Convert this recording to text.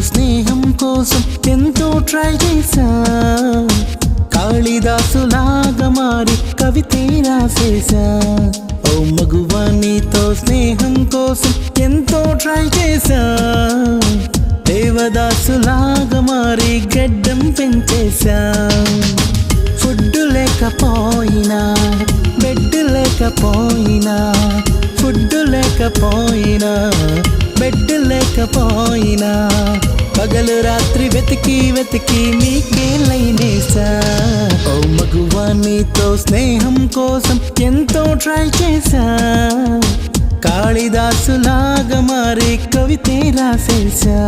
స్నేహం కోసం ఎంతో ట్రై చేశా. కాళిదాసులాగా మారి కవితే రాసేశా. ఓ మగువా నీతో స్నేహం కోసం ఎంతో ట్రై చేశా. దేవదాసులాగా మారి గడ్డం పెంచేశా. ఫుడ్ లేకపోయినా బెడ్ లేకపోయినా ఫుడ్ లేకపోయినా బెడ్ లేకపోయినా పగలు రాత్రి వెతికి వెతికి నీకే లైనేసా ఓ మగువా నీతో స్నేహం కోసం ఎంతో ట్రై చేశా. కాళిదాసులాగా మారి కవితే రాసేసా